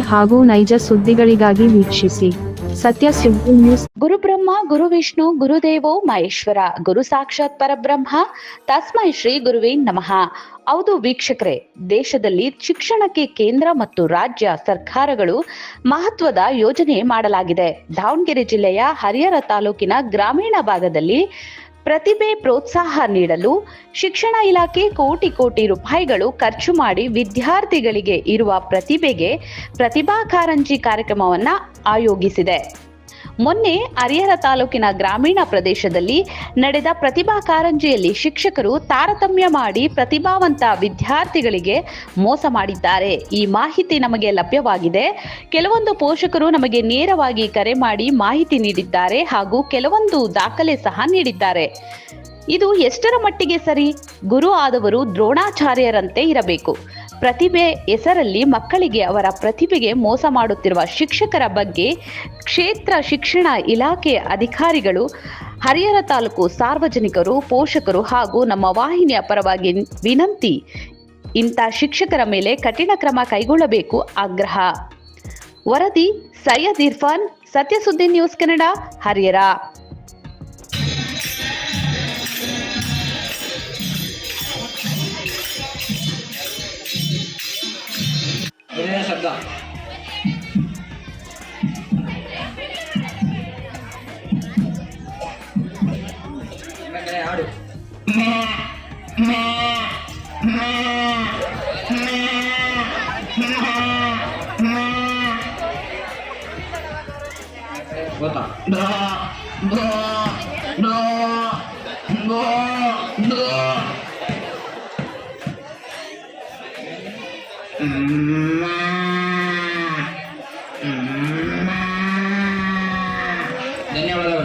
ಹಾಗೂ ನೈಜ ಸುದ್ದಿಗಳಿಗಾಗಿ ವೀಕ್ಷಿಸಿ. ಸತ್ಯ ಸುದ್ದಿ ನ್ಯೂಸ್. ಗುರುಬ್ರಹ್ಮ, ಗುರು ವಿಷ್ಣು ಗುರುದೇವೋ ಮಹೇಶ್ವರ. ಗುರು ಸಾಕ್ಷಾತ್ ಪರಬ್ರಹ್ಮ. ತಸ್ಮೈ ಶ್ರೀ ಗುರುವೇ ನಮಃ. ಹೌದು ವೀಕ್ಷಕರೇ, ದೇಶದಲ್ಲಿ ಶಿಕ್ಷಣಕ್ಕೆ ಕೇಂದ್ರ ಮತ್ತು ರಾಜ್ಯ ಸರ್ಕಾರಗಳು ಮಹತ್ವದ ಯೋಜನೆ ಮಾಡಲಾಗಿದೆ. ದಾವಣಗೆರೆ ಜಿಲ್ಲೆಯ ಹರಿಹರ ತಾಲೂಕಿನ ಗ್ರಾಮೀಣ ಭಾಗದಲ್ಲಿ ಪ್ರತಿಭೆ ಪ್ರೋತ್ಸಾಹ ನೀಡಲು ಶಿಕ್ಷಣ ಇಲಾಖೆ ಕೋಟಿ ಕೋಟಿ ರೂಪಾಯಿಗಳು ಖರ್ಚು ಮಾಡಿ ವಿದ್ಯಾರ್ಥಿಗಳಿಗೆ ಇರುವ ಪ್ರತಿಭೆಗೆ ಪ್ರತಿಭಾ ಕಾರಂಜಿ ಕಾರ್ಯಕ್ರಮವನ್ನು ಆಯೋಗಿಸಿದೆ ಮೊನ್ನೆ ಹರಿಹರ ತಾಲೂಕಿನ ಗ್ರಾಮೀಣ ಪ್ರದೇಶದಲ್ಲಿ ನಡೆದ ಪ್ರತಿಭಾ ಕಾರಂಜಿಯಲ್ಲಿ ಶಿಕ್ಷಕರು ತಾರತಮ್ಯ ಮಾಡಿ ಪ್ರತಿಭಾವಂತ ವಿದ್ಯಾರ್ಥಿಗಳಿಗೆ ಮೋಸ ಮಾಡಿದ್ದಾರೆ. ಈ ಮಾಹಿತಿ ನಮಗೆ ಲಭ್ಯವಾಗಿದೆ. ಕೆಲವೊಂದು ಪೋಷಕರು ನಮಗೆ ನೇರವಾಗಿ ಕರೆ ಮಾಡಿ ಮಾಹಿತಿ ನೀಡಿದ್ದಾರೆ ಹಾಗೂ ಕೆಲವೊಂದು ದಾಖಲೆ ಸಹ ನೀಡಿದ್ದಾರೆ. ಇದು ಎಷ್ಟರ ಮಟ್ಟಿಗೆ ಸರಿ? ಗುರು ಆದವರು ದ್ರೋಣಾಚಾರ್ಯರಂತೆ ಇರಬೇಕು. ಪ್ರತಿಭೆ ಹೆಸರಲ್ಲಿ ಮಕ್ಕಳಿಗೆ ಅವರ ಪ್ರತಿಭೆಗೆ ಮೋಸ ಮಾಡುತ್ತಿರುವ ಶಿಕ್ಷಕರ ಬಗ್ಗೆ ಕ್ಷೇತ್ರ ಶಿಕ್ಷಣ ಇಲಾಖೆ ಅಧಿಕಾರಿಗಳು, ಹರಿಹರ ತಾಲೂಕು ಸಾರ್ವಜನಿಕರು, ಪೋಷಕರು ಹಾಗೂ ನಮ್ಮ ವಾಹಿನಿಯ ಪರವಾಗಿ ವಿನಂತಿ, ಇಂಥ ಶಿಕ್ಷಕರ ಮೇಲೆ ಕಠಿಣ ಕ್ರಮ ಕೈಗೊಳ್ಳಬೇಕು ಆಗ್ರಹ. ವರದಿ ಸೈಯದ್ ಇರ್ಫಾನ್, ಸತ್ಯಸುದ್ದಿ ನ್ಯೂಸ್ ಕನ್ನಡ, ಹರಿಹರ. 간다. 그래 하루. 왔다. 나, 나, 나, 나, 나. 음. ಧನ್ಯವಾದಗಳು